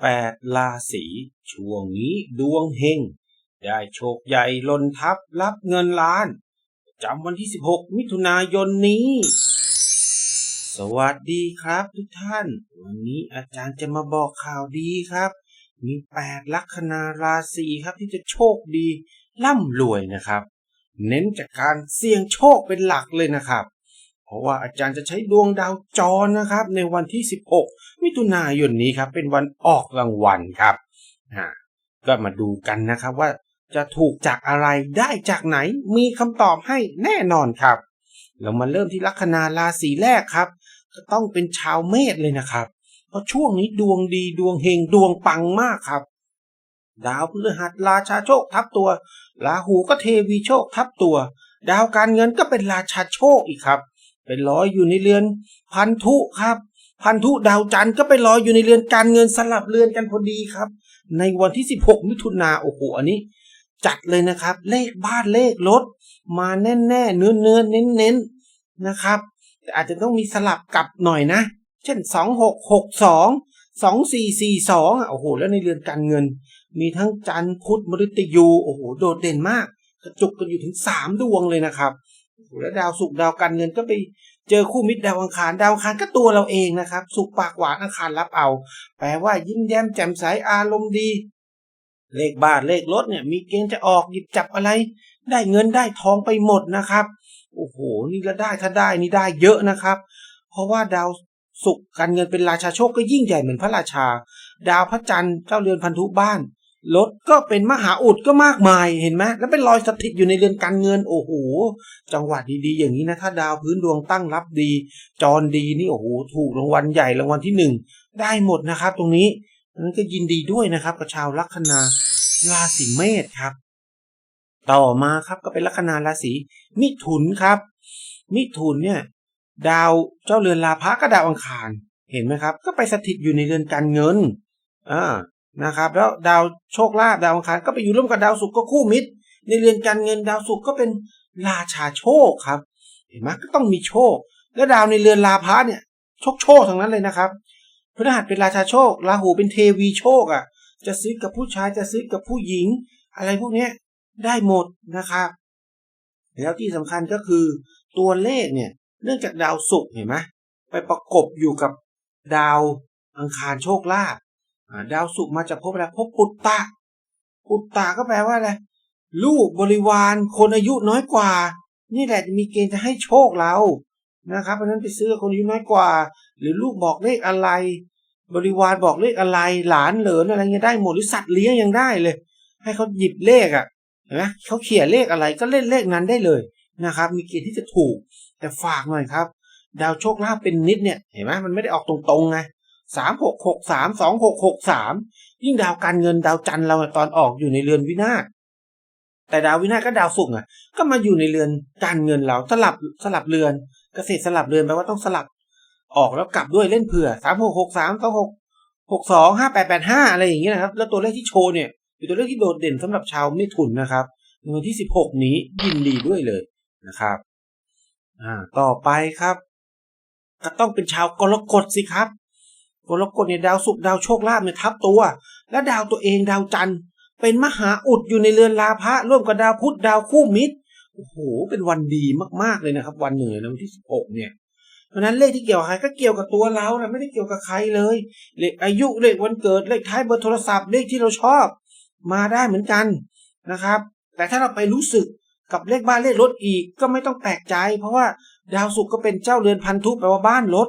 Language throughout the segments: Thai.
แปดราศีช่วงนี้ดวงเฮง ได้โชคใหญ่ลนทับรับเงินล้านจำวันที่ 16 มิถุนายนนี้ สวัสดีครับทุกท่าน วันนี้อาจารย์จะมาบอกข่าวดีครับ มีแปดลัคนาราศีครับที่จะโชคดีร่ำรวยนะครับ เน้นจากการเสี่ยงโชคเป็นหลักเลยนะครับ เพราะว่าอาจารย์จะใช้ดวงดาวจรนะครับ ในวันที่ 16 มิถุนายนนี้ครับ เป็นวันออกรางวัลครับอ่าก็มาดูกันนะครับว่าจะถูกจากอะไรได้จากไหนมีคำตอบให้แน่นอนครับ เรามาเริ่มที่ลัคนาราศีแรกครับก็ต้องเป็นชาวเมษเลยนะครับ เพราะช่วงนี้ดวงดีดวงเฮงดวงปังมากครับ ดาวพฤหัสราชาโชคทับตัว ราหูก็เทวีโชคทับตัว ดาวการเงินก็เป็นราชาโชคอีกครับ เป็นร้อยอยู่ในเรือน พันธุครับ พันธุดาวจันทร์ก็ไปลอยอยู่ในเรือนการเงินสลับเรือนกันพอดีครับ ในวันที่ 16 มิถุนาโอ้โหอันนี้ จัดเลยนะครับ เลขบ้านเลขรถ มาแน่แน่ๆเนื้อเนื้อเน้นเน้นๆนะครับแต่อาจจะต้องมีสลับกลับหน่อยนะ เช่น 2 6 6 2 2 4 4 2อะโอ้โห แล้วในเรือนการเงิน มีทั้งจันทร์พุธมฤตยูโอ้โห โดดเด่นมาก กระจุกกันอยู่ถึง 3 ดวงเลยนะครับ แล้วดาวศุกดาวการเงินก็ไปเจอคู่มิตรดาวอังคารดาวอังคารก็ตัวเราเองนะครับ สุขปากหวานอังคารรับเอา แปลว่ายิ้มแย้มแจ่มใสอารมณ์ดี เลขบ้านเลขรถเนี่ย มีเกณฑ์จะออกหยิบจับอะไร ได้เงินได้ทองไปหมดนะครับโอ้โหนี่ละได้ถ้าได้นี่ได้เยอะนะครับ เพราะว่าดาวศุกการเงินเป็นราชาโชคก็ยิ่งใหญ่เหมือนพระราชา ดาวพระจันทร์เจ้าเรือนพันธุบ้าน รถก็เป็นมหาอุดก็มากมายเห็นไหมแล้วเป็นรอยสถิตอยู่ในเรือนการเงินโอ้โหจังหวะดีๆ อย่างนี้นะ ถ้าดาวพื้นดวงตั้งรับดี จรดีนี่โอ้โหถูกรางวัลใหญ่รางวัลที่หนึ่งได้หมดนะครับ ตรงนี้นั้นก็ยินดีด้วยนะครับกับชาวลัคนาราศีเมษครับ ต่อมาครับก็เป็นลัคนาราศีมิถุนครับ มิถุนเนี่ย ดาวเจ้าเรือนลาภะก็ดาวอังคารเห็นไหมครับ ก็ไปสถิตอยู่ในเรือนการเงินอ่า นะครับ แล้วดาวโชคลาภดาวอังคารก็ไปอยู่ร่วมกับดาวศุกร์ก็คู่มิตร ในเรือนการเงินดาวศุกร์ก็เป็นราชาโชคครับ เห็นไหมก็ต้องมีโชค แล้วดาวในเรือนลาภะเนี่ยโชคโชคทั้งนั้นเลยนะครับพฤหัสเป็นราชาโชคราหูเป็นเทวีโชคอะ จะซื้อกับผู้ชายจะซื้อกับผู้หญิง อะไรพวกเนี้ยได้หมดนะครับ แล้วที่สำคัญก็คือตัวเลขเนี่ยเนื่องจากดาวศุกร์เห็นไหมไปประกบอยู่กับดาวอังคารโชคลาภ ดาวศุกร์มาจากภพอะไรภพปุตตะ ปุตตะก็แปลว่าอะไรลูกบริวารคนอายุน้อยกว่า นี่แหละจะมีเกณฑ์จะให้โชคเรานะครับ เพราะนั้นไปซื้อคนอายุน้อยกว่า หรือลูกบอกเลขอะไร บริวารบอกเลขอะไร หลานเหลินอะไรเงี้ยได้หมดหรือสัตว์เลี้ยงยังได้เลย ให้เขาหยิบเลขอะเห็นไหมเขาเขียนเลขอะไรก็เล่นเลขนั้นได้เลยนะครับ มีเกณฑ์ที่จะถูก แต่ฝากหน่อยครับ ดาวโชคลาภเป็นนิดเนี่ยเห็นไหมมันไม่ได้ออกตรงๆไง สามหกหกสามสองหกหกสามยิ่งดาวการเงินดาวจันทร์เราตอนออกอยู่ในเรือนวินาศแต่ดาววินาศก็ดาวศุกร์อะ ก็มาอยู่ในเรือนการเงินเราสลับสลับเรือนเกษตรสลับเรือนแปลว่าต้องสลับออกแล้วกลับด้วยเล่นเผื่อสามหกหกสามสองหกหกสองห้าแปดแปดห้าอะไรอย่างเงี้ยนะครับ แล้วตัวเลขที่โชว์เนี่ยเป็นตัวเลขที่โดดเด่นสำหรับชาวมิถุนนะครับในวันที่สิบหกนี้ยินดีด้วยเลยนะครับ อ่า ต่อไปครับ ก็ต้องเป็นชาวกรกฎสิครับ กรกฎเนี่ยดาวศุกร์ดาวโชคลาภเนี่ยทับตัว และดาวตัวเองดาวจันทร์เป็นมหาอุดอยู่ในเรือนลาภะร่วมกับดาวพุธดาวคู่มิตรโอ้โหเป็นวันดีมากๆเลยนะครับ วันหนึ่งในวันที่สิบหกเนี่ยเพราะนั้นเลขที่เกี่ยวกับใครก็เกี่ยวกับตัวเรานะไม่ได้เกี่ยวกับใครเลย เลขอายุเลขวันเกิดเลขท้ายเบอร์โทรศัพท์เลขที่เราชอบ มาได้เหมือนกันนะครับ แต่ถ้าเราไปรู้สึกกับเลขบ้านเลขรถอีกก็ไม่ต้องแปลกใจ เพราะว่าดาวศุกร์ก็เป็นเจ้าเรือนพันธุแปลว่าบ้านรถ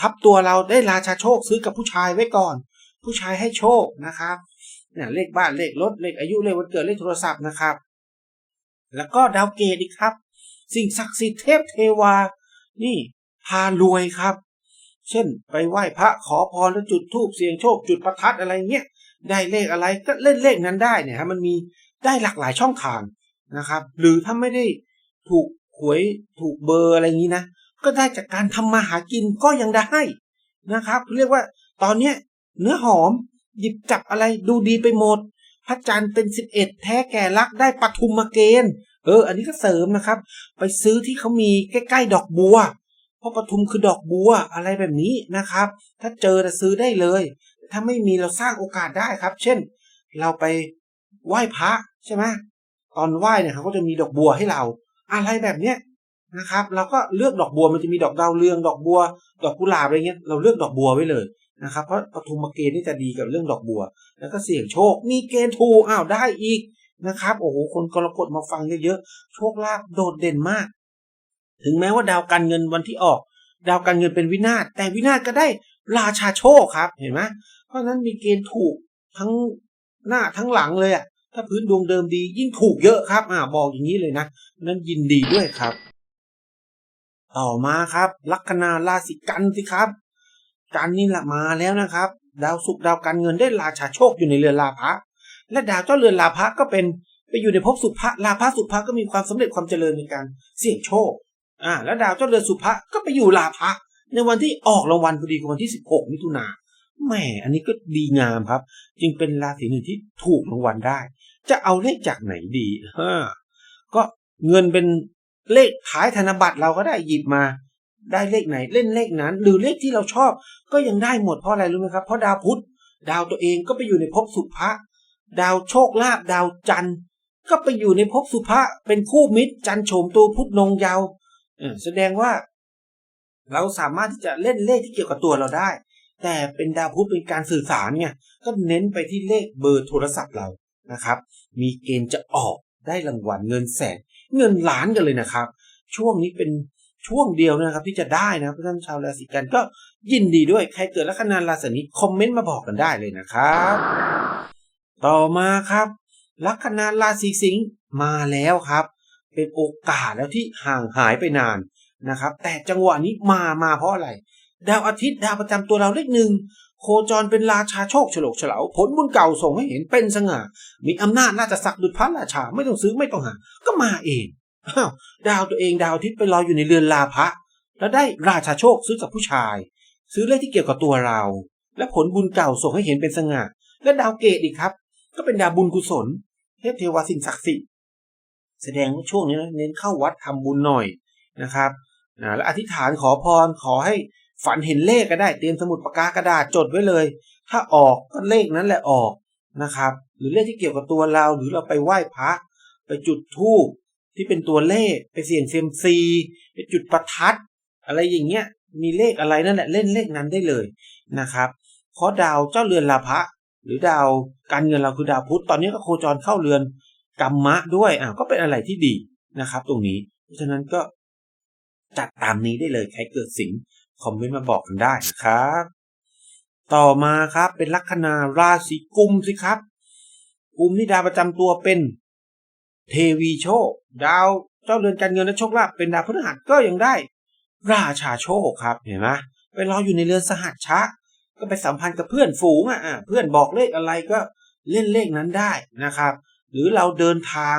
ทับตัวเราได้ราชาโชคซื้อกับผู้ชายไว้ก่อน ผู้ชายให้โชคนะครับเนี่ยเลขบ้านเลขรถเลขอายุเลขวันเกิดเลขโทรศัพท์นะครับ แล้วก็ดาวเกตอีกครับ สิ่งศักดิ์สิทธิ์เทพเทวา นี่พารวยครับ เช่นไปไหว้พระขอพรแล้วจุดธูปเสียงโชค จุดประทัดอะไรเงี้ยได้เลขอะไรก็เล่นเลขนั้นได้เนี่ยฮะมันมีได้หลากหลายช่องทางนะครับ หรือถ้าไม่ได้ถูกหวยถูกเบอร์อะไรอย่างนี้นะ ก็ได้จากการทำมาหากินก็ยังได้นะครับ เรียกว่าตอนเนี้ยเนื้อหอม หยิบจับอะไรดูดีไปหมด พระจันทร์เป็นสิบเอ็ดแท้แก่รักได้ปทุมมาเกณฑ์เออ อันนี้ก็เสริมนะครับ ไปซื้อที่เขามีใกล้ๆดอกบัว เพราะปทุมคือดอกบัวอะไรแบบนี้นะครับ ถ้าเจอจะซื้อได้เลย ถ้าไม่มีเราสร้างโอกาสได้ครับ เช่น เราไปไหว้พระใช่ไหมตอนไหว้เนี่ยเขาก็จะมีดอกบัวให้เรา อะไรแบบเนี้ย นะครับเราก็เลือกดอกบัวมันจะมีดอกดาวเรือง ดอกบัว ดอกกุหลาบอะไรเงี้ยเราเลือกดอกบัวไว้เลยนะครับเพราะปฐุมเกณฑ์นี่จะดีกับเรื่องดอกบัว แล้วก็เสี่ยงโชค มีเกณฑ์ถูกอ้าวได้อีกนะครับโอ้โหคนกรกฎมาฟังเยอะๆโชคลาภโดดเด่นมาก ถึงแม้ว่าดาวการเงินวันที่ออก ดาวการเงินเป็นวินาศแต่วินาศก็ได้ราชาโชคครับเห็นไหมเพราะฉะนั้นมีเกณฑ์ถูกทั้งหน้าทั้งหลังเลยอะถ้าพื้นดวงเดิมดียิ่งถูกเยอะครับอ่าบอกอย่างนี้เลยนะนั้นยินดีด้วยครับ ต่อมาครับลัคนาราศีกันสิครับกันนี่แหละมาแล้วนะครับ ดาวศุกร์ดาวการเงินได้ราชาโชคอยู่ในเรือนลาภะและดาวเจ้าเรือนลาภะก็เป็นไปอยู่ในภพสุภะลาภะสุภะก็มีความสำเร็จความเจริญในการเสี่ยงโชคอ่าแล้วดาวเจ้าเรือนสุภะก็ไปอยู่ลาภะในวันที่ออกรางวัลพอดีกับวันที่ 16 มิถุนาแหมอันนี้ก็ดีงามครับ จึงเป็นราศีหนึ่งที่ถูกรางวัลได้ จะเอาเลขจากไหนดีฮะก็เงินเป็น เลขท้ายธนบัตรเราก็ได้หยิบมา ได้เลขไหนเล่นเลขนั้น หรือเลขที่เราชอบก็ยังได้หมดเพราะอะไรรู้ไหมครับ เพราะดาวพุธดาวตัวเองก็ไปอยู่ในภพสุภะดาวโชคลาภดาวจันทร์ ก็ไปอยู่ในภพสุภะเป็นคู่มิตร จันทร์โฉมตัวพุธนงเยาวแสดงว่า เราสามารถที่จะเล่นเลขที่เกี่ยวกับตัวเราได้ แต่เป็นดาวพุธเป็นการสื่อสารเนี่ยก็เน้นไปที่เลขเบอร์โทรศัพท์เรานะครับ มีเกณฑ์จะออกได้รางวัลเงินแสน เงินล้านกันเลยนะครับ ช่วงนี้เป็นช่วงเดียวนะครับที่จะได้นะเพราะฉะนั้นชาวราศีกันก็ยินดีด้วยใครเกิดลัคนาราศีนี้คอมเมนต์มาบอกกันได้เลยนะครับ ต่อมาครับ ลัคนาราศีสิงห์มาแล้วครับ เป็นโอกาสแล้วที่ห่างหายไปนานนะครับ แต่จังหวะนี้มามาเพราะอะไร ดาวอาทิตย์ดาวประจำตัวเราเลขหนึ่ง โคจรเป็นราชาโชคฉลกเฉลาผลบุญเก่าส่งให้เห็นเป็นสง่า มีอำนาจน่าจะสักดุจพระราชาไม่ต้องซื้อไม่ต้องหา ก็มาเองอ้าวดาวตัวเองดาวทิตย์ไปรออยู่ในเรือนลาภะแล้วได้ราชาโชคซื้อกับผู้ชาย ซื้อเลขที่เกี่ยวกับตัวเรา และผลบุญเก่าส่งให้เห็นเป็นสง่า และดาวเกตอีกครับ ก็เป็นดาวบุญกุศล เทพเทวสิ่งศักดิ์สิทธิ์แสดงว่าช่วงนี้เน้นเข้าวัดทำบุญหน่อยนะครับนะและอธิษฐานขอพรขอให้ ฝันเห็นเลขก็ได้เตรียมสมุดปากกากระดาษจดไว้เลย ถ้าออกก็เลขนั้นแหละออกนะครับ หรือเลขที่เกี่ยวกับตัวเราหรือเราไปไหว้พระไปจุดธูปที่เป็นตัวเลขไปเสี่ยงเซียมซีไปจุดประทัด อะไรอย่างเงี้ยมีเลขอะไรนั่นแหละเล่นเลขนั้นได้เลยนะครับเพราะดาวเจ้าเรือนลาภะหรือดาวการเงินเราคือดาวพุธตอนนี้ก็โคจรเข้าเรือนกรรมะด้วยอ่าก็เป็นอะไรที่ดีนะครับ ตรงนี้ เพราะฉะนั้นก็จัดตามนี้ได้เลยใครเกิดสิง คอมเมนต์มาบอกกันได้นะครับ ต่อมาครับเป็นลัคนาราศีกุมสิครับ กุมนี่ดาวประจำตัวเป็น เทวีโชค ดาวเจ้าเรือนการเงินและโชคลาภเป็นดาวพฤหัสก็ยังได้ ราชาโชคครับเห็นไหมไปรออยู่ในเรือนสหัสชะ ก็ไปสัมพันธ์กับเพื่อนฝูงอะเพื่อนบอกเลขอะไรก็เล่นเลขนั้นได้นะครับ หรือเราเดินทาง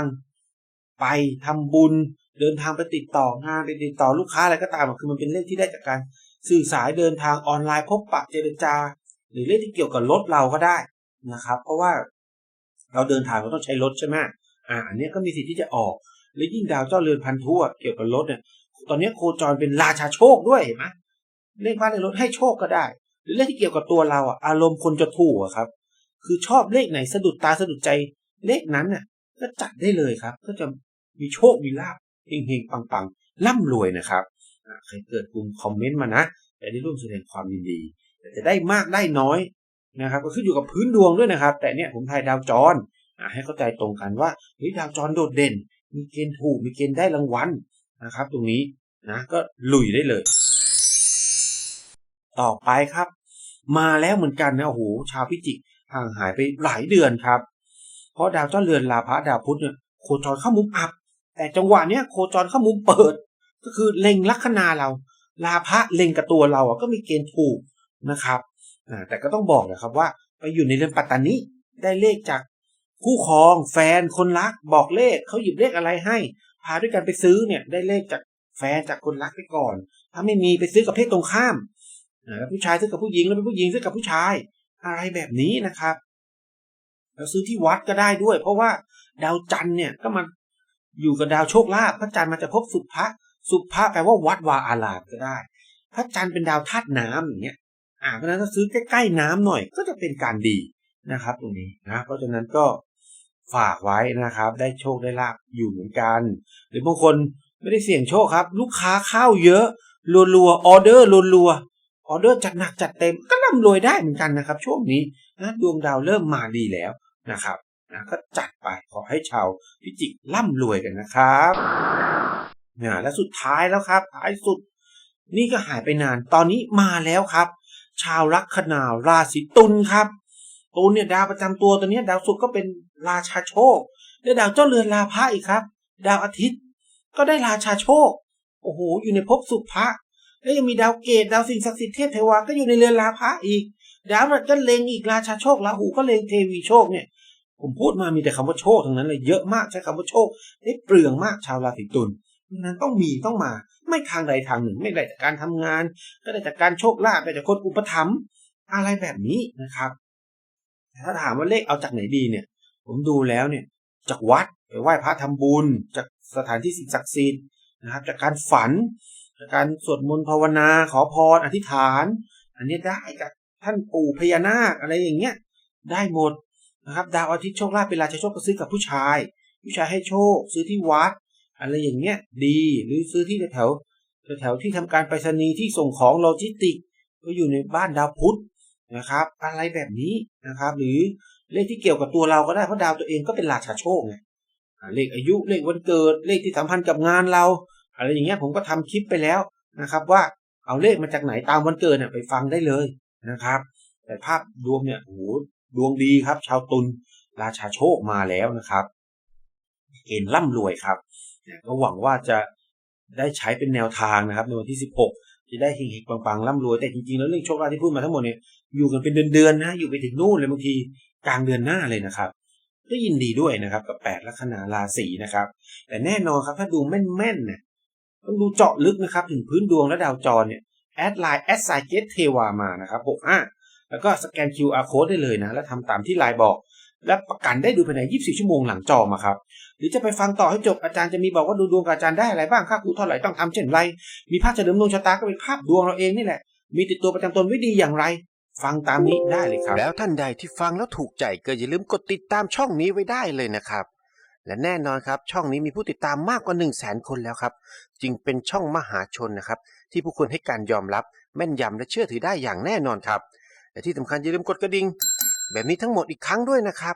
ไปทำบุญเดินทางไปติดต่องานไปติดต่อลูกค้าอะไรก็ตามคือมันเป็นเลขที่ได้จากการ สื่อสายเดินทางออนไลน์พบปะเจรจา หรือเลขที่เกี่ยวกับรถเราก็ได้นะครับ เพราะว่าเราเดินทางเราต้องใช้รถใช่ไหมอ่าอันนี้ก็มีสิทธิ์ที่จะออก และยิ่งดาวเจ้าเรือนพันธุอะเกี่ยวกับรถเนี่ย ตอนนี้โคจรเป็นราชาโชคด้วยเห็นไหมเลขบ้านเลขรถให้โชคก็ได้ หรือเลขที่เกี่ยวกับตัวเราอะอารมณ์คนจะถูกอะครับ คือชอบเลขไหนสะดุดตาสะดุดใจเลขนั้นน่ะ ก็จัดได้เลยครับ ก็จะมีโชคมีลาภเฮงๆปังๆร่ำรวยนะครับ ใครเกิดกลุ่มคอมเมนต์มานะแต่ได้ร่วมแสดงความยินดีแต่จะได้มากได้น้อยนะครับ ก็ขึ้นอยู่กับพื้นดวงด้วยนะครับ แต่เนี่ยผมทายดาวจรให้เข้าใจตรงกันว่าเฮ้ยดาวจรโดดเด่น มีเกณฑ์ถูกมีเกณฑ์ได้รางวัลนะครับ ตรงนี้นะก็ลุยได้เลย ต่อไปครับ มาแล้วเหมือนกันนะโอ้โหชาวพิจิกห่างหายไปหลายเดือนครับ เพราะดาวเจ้าเรือนลาภะดาวพุธเนี่ยโคจรเข้ามุมอับ แต่จังหวะเนี้ยโคจรเข้ามุมเปิด ก็คือเล็งลัคนาเราลาภะเล็งกับตัวเราอะก็มีเกณฑ์ถูกนะครับแต่ก็ต้องบอกนะครับว่าไปอยู่ในเรือนปัตตานีได้เลขจากคู่ครอง แฟนคนรักบอกเลขเขาหยิบเลขอะไรให้ พาด้วยกันไปซื้อเนี่ยได้เลขจากแฟนจากคนรักไปก่อน ถ้าไม่มีไปซื้อกับเพศตรงข้ามแล้วผู้ชายซื้อกับผู้หญิงแล้วเป็นผู้หญิงซื้อกับผู้ชาย อะไรแบบนี้นะครับแล้วซื้อที่วัดก็ได้ด้วย เพราะว่าดาวจันทร์เนี่ยก็มาอยู่กับดาวโชคลาภพระจันทร์มันจะพบสุภะ สุภะแปลว่าวัดวาอารามก็ได้ พระจันทร์เป็นดาวธาตุน้ำอย่างเงี้ย อ่าเพราะฉะนั้นถ้าซื้อใกล้ๆน้ำหน่อยก็จะเป็นการดีนะครับ ตรงนี้นะเพราะฉะนั้นก็ฝากไว้นะครับ ได้โชคได้ลาบอยู่เหมือนกัน หรือบางคนไม่ได้เสี่ยงโชคครับ ลูกค้าเข้าเยอะรัวๆออเดอร์รัวๆออเดอร์จัดหนักจัดเต็มก็ร่ำรวยได้เหมือนกันนะครับ ช่วงนี้นะดวงดาวเริ่มมาดีแล้วนะครับนะก็จัดไปขอให้ชาวพิจิกร่ำรวยกันนะครับ นะและสุดท้ายแล้วครับท้ายสุด นี่ก็หายไปนานตอนนี้มาแล้วครับ ชาวลัคนาราศีตุลครับตุลเนี่ยดาวประจำตัวตัวนี้ดาวศุกร์ก็เป็นราชาโชคได้ดาวเจ้าเรือนลาภะอีกครับ ดาวอาทิตย์ ก็ได้ราชาโชค โอ้โหอยู่ในภพสุภะแล้วยังมีดาวเกตดาวสิ่งศักดิ์สิทธิ์เทพเทวาก็อยู่ในเรือนลาภะอีก ดาวมันก็เลงอีกราชาโชคราหูก็เลงเทวีโชคเนี่ย ผมพูดมามีแต่คำว่าโชคทั้งนั้นเลยเยอะมากใช้คำว่าโชคได้เปลืองมากชาวราศีตุล นั้นต้องมีต้องมา ไม่ทางใดทางหนึ่ง ไม่ได้จากการทำงาน ก็ได้จากการโชคลาภได้จากคนอุปถัมภ์อะไรแบบนี้นะครับแต่ถ้าถามว่าเลขเอาจากไหนดีเนี่ย ผมดูแล้วเนี่ย จากวัดไปไหว้พระทำบุญ จากสถานที่สิ่งศักดิ์สิทธิ์นะครับ จากการฝัน จากการสวดมนต์ภาวนาขอพรอธิษฐาน อันนี้ได้กับท่านปู่พญานาคอะไรอย่างเงี้ยได้หมดนะครับ ดาวอาทิตย์โชคลาภเป็นราชาโชคก็ซื้อกับผู้ชาย ผู้ชายให้โชค ซื้อที่วัด อะไรอย่างเงี้ยดีหรือซื้อที่แถวแถวที่ทำการไปรษณีย์ที่ส่งของโลจิสติก ก็อยู่ในบ้านดาวพุธนะครับ อะไรแบบนี้นะครับ หรือเลขที่เกี่ยวกับตัวเราก็ได้เพราะดาวตัวเองก็เป็นราชาโชคไงเลขอายุเลขวันเกิดเลขที่สัมพันธ์กับงานเรา อะไรอย่างเงี้ยผมก็ทำคลิปไปแล้วนะครับ ว่าเอาเลขมาจากไหนตามวันเกิดเนี่ยไปฟังได้เลยนะครับ แต่ภาพดวงเนี่ยโหดวงดีครับ ชาวตุลราชาโชคมาแล้วนะครับ เกณฑ์ร่ำรวยครับ ก็หวังว่าจะได้ใช้เป็นแนวทางนะครับ ในวันที่ 16 จะได้เฮงๆปังๆร่ำรวยแต่จริงๆ แล้วเรื่องโชคลาภที่พูดมาทั้งหมดเนี่ยอยู่กันเป็นเดือนๆนะอยู่ไปถึงนู่นเลยบางทีกลางเดือนหน้าเลยนะครับก็ยินดีด้วยนะครับกับแปดลัคนาราศีนะครับ แต่แน่นอนครับถ้าดูแม่นๆเนี่ยต้องดูเจาะลึกนะครับ ถึงพื้นดวงและดาวจรเนี่ยแอดไลน์แอดไซเกตเทวามานะครับ65แล้วก็สแกน QR code ได้เลยนะ แล้วทำตามที่ไลน์บอก และประกันได้ดูภายใน 24 ชั่วโมงหลังจอมาครับ หรือจะไปฟังต่อให้จบอาจารย์จะมีบอกว่าดูดวงกับอาจารย์ได้อะไรบ้างค่าครูเท่าไหร่ต้องทำเช่นไร มีภาพเฉลิมดวงชะตาก็เป็นภาพดวงเราเองนี่แหละ มีติดตัวประจำตนไว้ดีอย่างไร ฟังตามนี้ได้เลยครับ แล้วท่านใดที่ฟังแล้วถูกใจก็อย่าลืมกดติดตามช่องนี้ไว้ได้เลยนะครับ และแน่นอนครับช่องนี้มีผู้ติดตามมากกว่า1 0 0 0 0แสนคนแล้วครับ จึงเป็นช่องมหาชนนะครับ ที่ผู้คนให้การยอมรับ แม่นยำและเชื่อถือได้อย่างแน่นอนครับและที่สำคัญอย่าลืมกดกระดิ่งแบบนี้ทั้งหมดอีกครั้งด้วยนะครับ